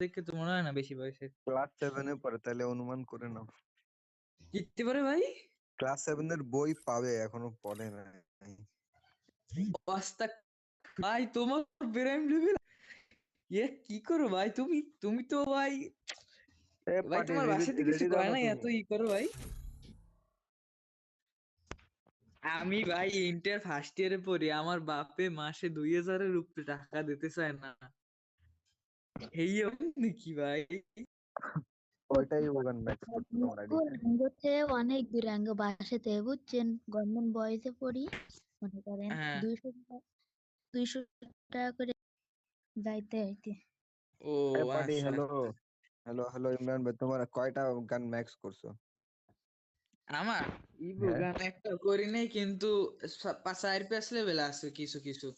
দেখে তো মনে হয় না বেশি বয়সের ক্লাস সেভেনে পড়ে তাহলে অনুমান করে নাও। কিত্তে পারে ভাই? ক্লাস সেভেন এর বই পাবে এখনও পড়ে না পাঁচটা ভাই তোমার লেভেল এ কি করো ভাই? তুমি তুমি তো ভাই ভাই তোমার বাসাতে কিছু কয় না এত ই করো ভাই। আমি ভাই ইন্টার ফার্স্ট ইয়ারে পড়ি আমার বাপে মাসে দুই হাজারের উপরে টাকা দিতে চায় না। এই নাকি ভাই? ওইটাই ওখান অনেক দূর রাঙ্গ বাসাতে বুঝছেন? গভর্নমেন্ট বয়েজে পড়ি মনে করেন হ্যাঁ। দুইশো টাকা দুইশো টাকা করে যাইতে হইতে ও। হ্যালো হ্যালো হ্যালো ইমরান ভাই তোমার কয়টা গান ম্যাক্স করছ? আমার? ইবো হ্যাঁ। গান একটা করি নাই কিন্তু পাঁচ চার পাঁচ লেভেল আছে কিছু কিছু।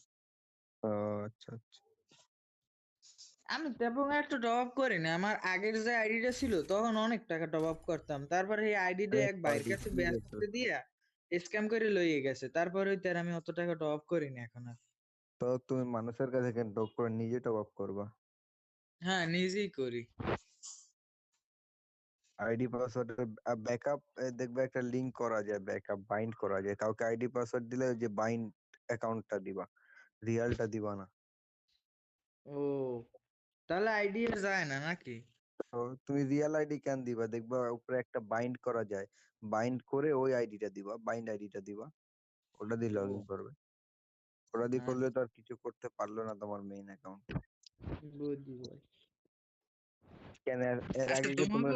ও আচ্ছা আচ্ছা। আমি তেমন একটা টপ আপ করি না। আমার আগের যে আইডিটা ছিল তখন অনেক টাকা টপ আপ করতাম। তারপরে এই আইডিটা এক ভাইয়ের কাছে ব্যান দিয়া স্ক্যাম করে লইয়ে গেছে। তারপরে আর আমি অত টাকা টপ আপ করি না এখন আর। তো তুমি মানুষের কাছে কেন টপ করে নিজে টপ আপ করবা? হ্যাঁ নিজেই করি। আইডি পাসওয়ার্ড ব্যাকআপ দেখবে একটা লিংক করা যায় ব্যাকআপ বাইন্ড করা যায়। কাউকে আইডি পাসওয়ার্ড দিলে যে বাইন্ড অ্যাকাউন্টটা দিবা। রিয়ালটা দিবা না। ও তাহলে আইডি যায় না নাকি? তুমি রিয়েল আইডি কেন দিবা? দেখবা উপরে একটা বাইন্ড করা যায়। বাইন্ড করে ওই আইডিটা দিবা বাইন্ড আইডিটা দিবা। ওটা দিয়ে লগ ইন করবে। ওটা দিয়ে আচ্ছা। করলে তো আর কিছু করতে পারল না তোমার মেইন অ্যাকাউন্ট বুঝি ভাই কেন এর- আচ্ছা আগে কি তুমি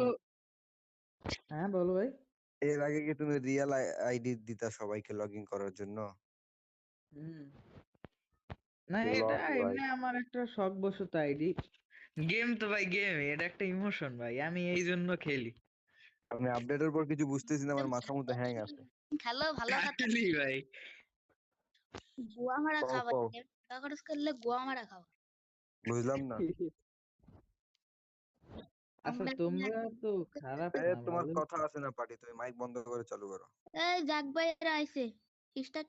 হ্যাঁ বলো ভাই। এর আগে কি তুমি রিয়েল আইডি দিতা সবাইকে লগ ইন করার জন্য? হুম। না এটা। এমনি আমার একটা শখ বশত আইডি গেম তো ভাই গেম এটা একটা ইমোশন ভাই আমি এই জন্য খেলি। আমি আপডেটের পর কিছু বুঝতেছি না আমার মাথা মধ্যে হ্যাং আছে। খেলো ভালো কথা ভাই? গোয়া মারা খাবার টাকা খরচ করলে গোয়া মারা খাবার। বুঝলাম না। আচ্ছা তোমরা তো খারাপ এ তোমার কথা আছে না পার্টি তুমি মাইক বন্ধ করে চালু করো। এই জাক ভাইরা আইছে। Start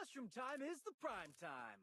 Mushroom time is the prime time.